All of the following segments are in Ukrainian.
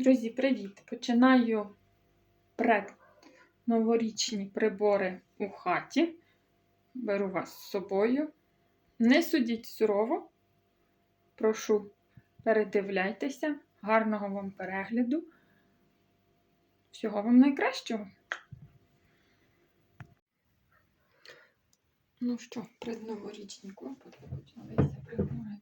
Друзі, привіт! Починаю предноворічні прибори у хаті. Беру вас з собою. Не судіть сурово. Прошу, передивляйтеся. Гарного вам перегляду. Всього вам найкращого. Ну що, предноворічні клопоти почалися прибори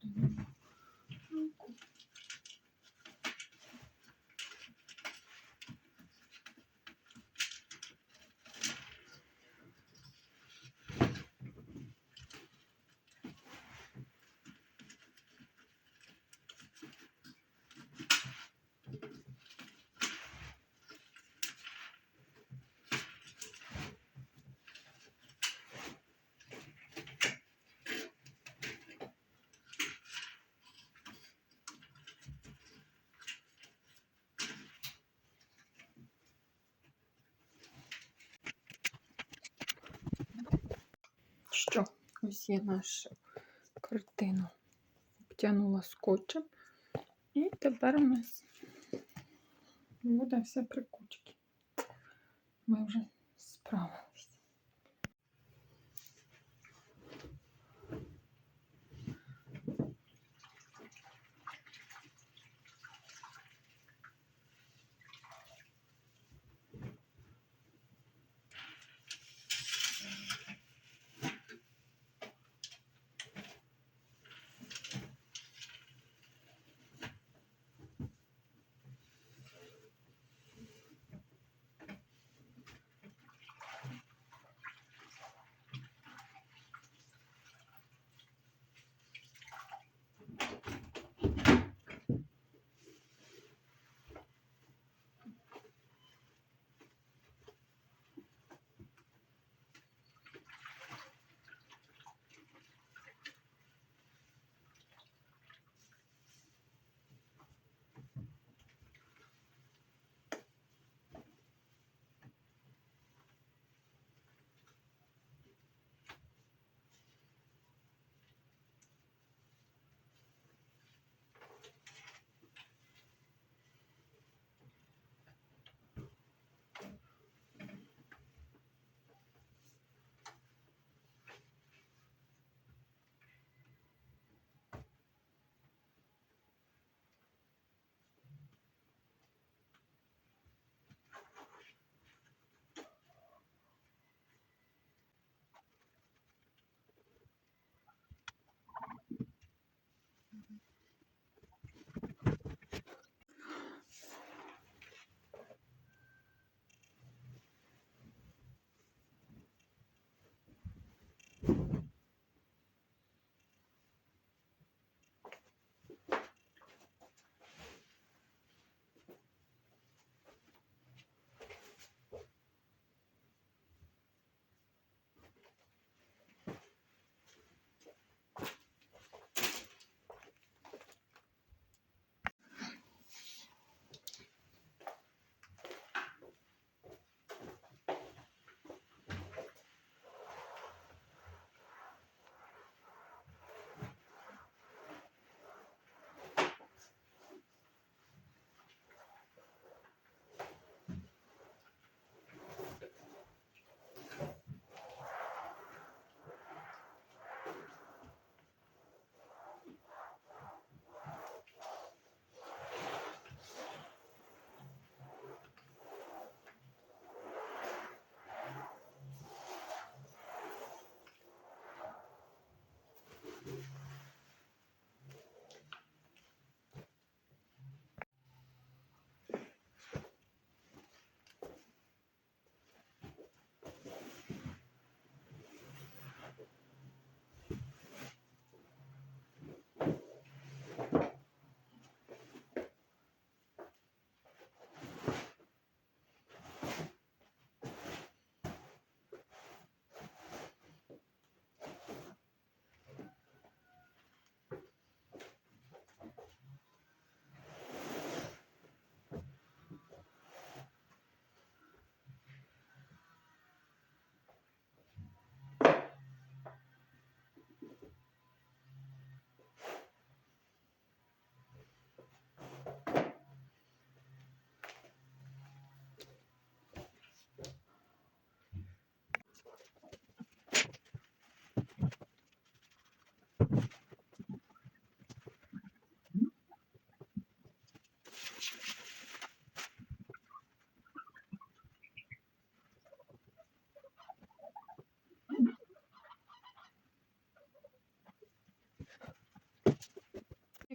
Що? Ось я нашу картину обтягнула скотчем. І тепер у нас буде все при кучці. Ми вже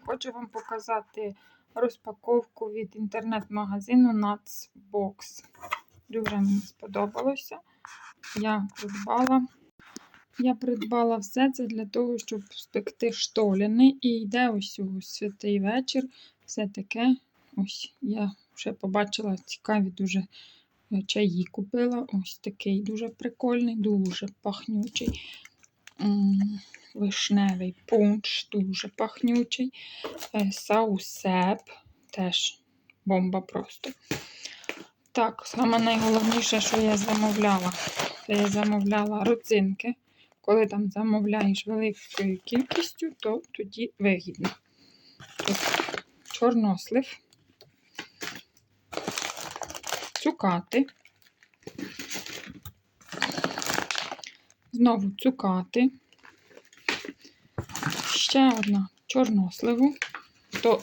хочу вам показати розпаковку від інтернет-магазину Nutsbox. Дуже мені сподобалося. Я придбала. Я придбала все це для того, щоб спекти штоліни. І йде ось у святий вечір. Все таке. Ось я вже побачила цікаві дуже е, чаї купила. Ось такий дуже прикольний, дуже пахнючий. Вишневий пунш, дуже пахнючий. Е, Саусеп теж бомба просто. Так, саме найголовніше, що я замовляла, це я замовляла родзинки. Коли там замовляєш великою кількістю, то тоді вигідно. Тут чорнослив, цукати, знову цукати, ще одна чорносливу. Хто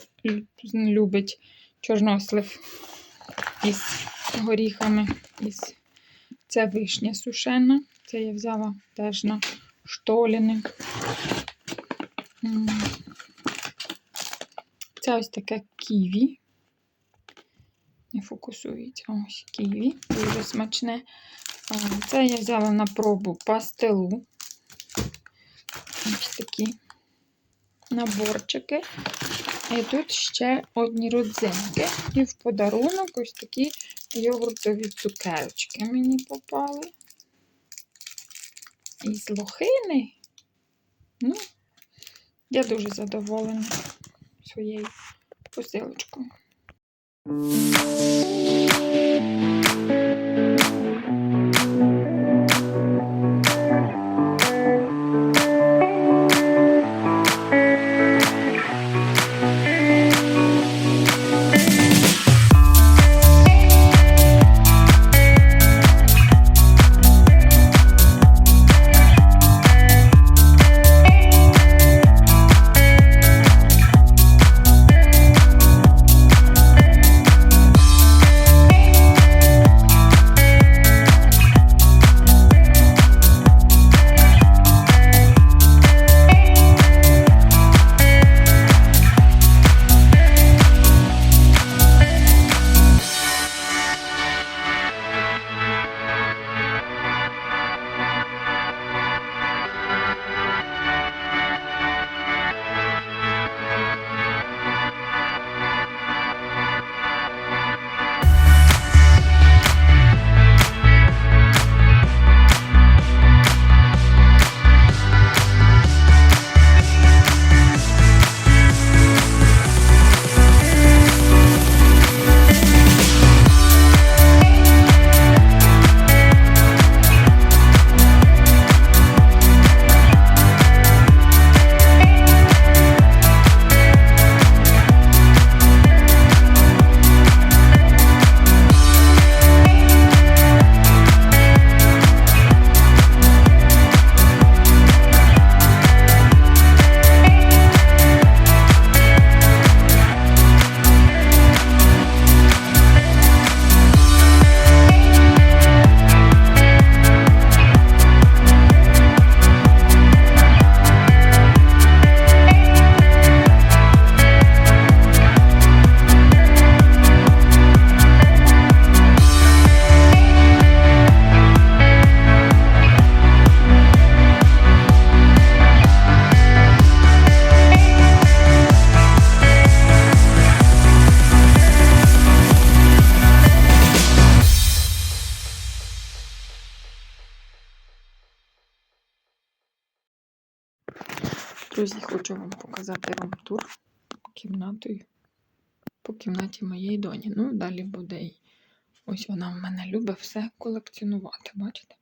любить чорнослив із горіхами, із... це вишня сушена. Це я взяла теж на штоліни. Це ось таке ківі. Не фокусується. Ось ківі. Дуже смачне. Це я взяла на пробу пастилу. Ось такі наборчики. І тут ще одні родзинки. І в подарунок ось такі йогуртові цукерочки мені попали. Із лохини. Ну, я дуже задоволена своєю посилочкою. Друзі, хочу вам показати рум-тур кімнатою по кімнаті моєї доні. Ну, далі буде і ось вона в мене любить все колекціонувати, бачите?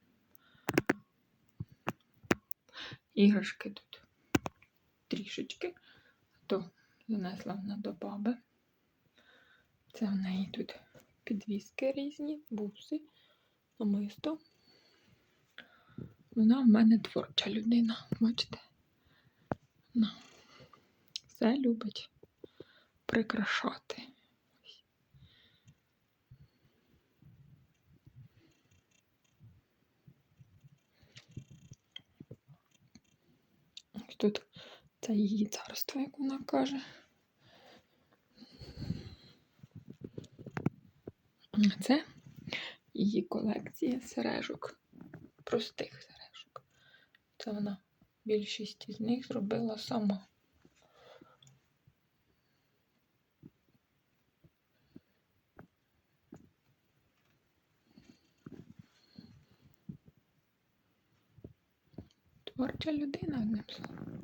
Іграшки тут трішечки, то занесла вона до баби. Це в неї тут підвіски різні, буси, намисто. Вона в мене творча людина, бачите? Все любить прикрашати. Ось тут це її царство, як вона каже. А це її колекція сережок, простих сережок. Це вона більшість із них зробила сама. Творча людина, одним словом.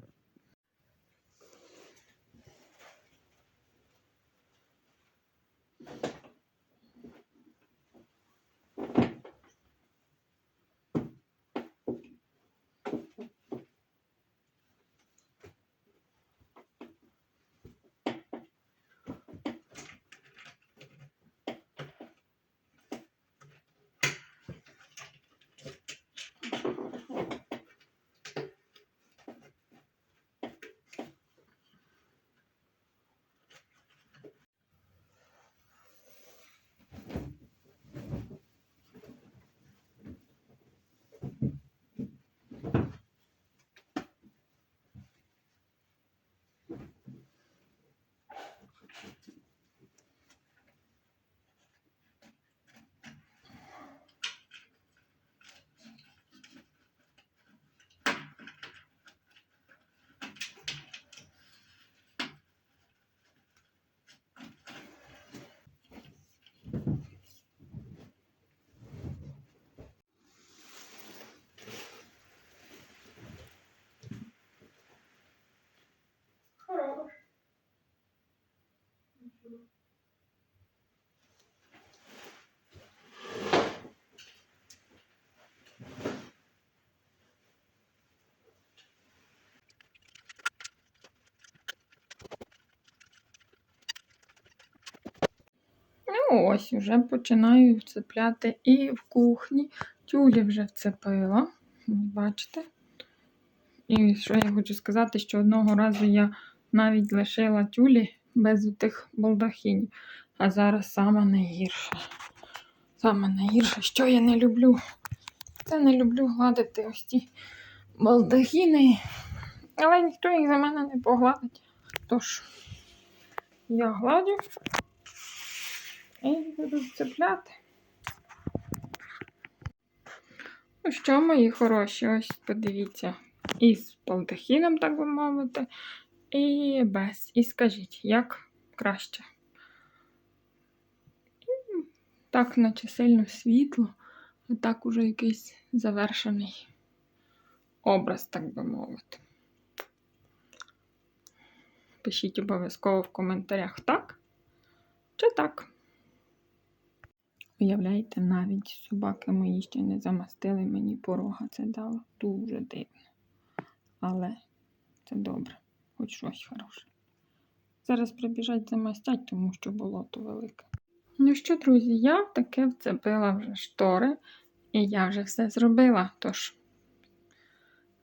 Ось уже починаю вцепляти і в кухні. Тюлі вже вцепила. Бачите? І що я хочу сказати, що одного разу я навіть лишила тюлі без тих балдахінів. А зараз саме найгірше. Саме найгірше, що я не люблю. Це не люблю гладити ось ці балдахіни. Але ніхто їх за мене не погладить. Тож, я гладю буду цепляти. Ну що, мої хороші, ось подивіться. Із балдахіном, так би мовити, і без. І скажіть, як краще. Так, наче сильно світло, а так уже якийсь завершений образ, так би мовити. Пишіть обов'язково в коментарях так чи так. Уявляєте, навіть собаки мої ще не замастили мені порога. Це дало дуже дивно. Але це добре, хоч щось хороше. Зараз прибіжать замастять, тому що болото велике. Ну що, друзі, я таке вцепила вже штори, і я вже все зробила. Тож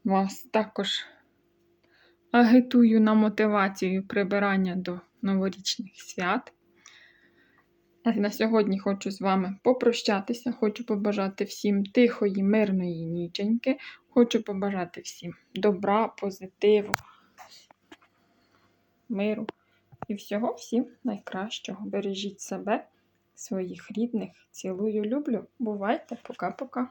вас також агітую на мотивацію прибирання до новорічних свят. На сьогодні хочу з вами попрощатися. Хочу побажати всім тихої, мирної ніченьки. Хочу побажати всім добра, позитиву, миру і всього всім найкращого. Бережіть себе, своїх рідних. Цілую, люблю. Бувайте, пока-пока.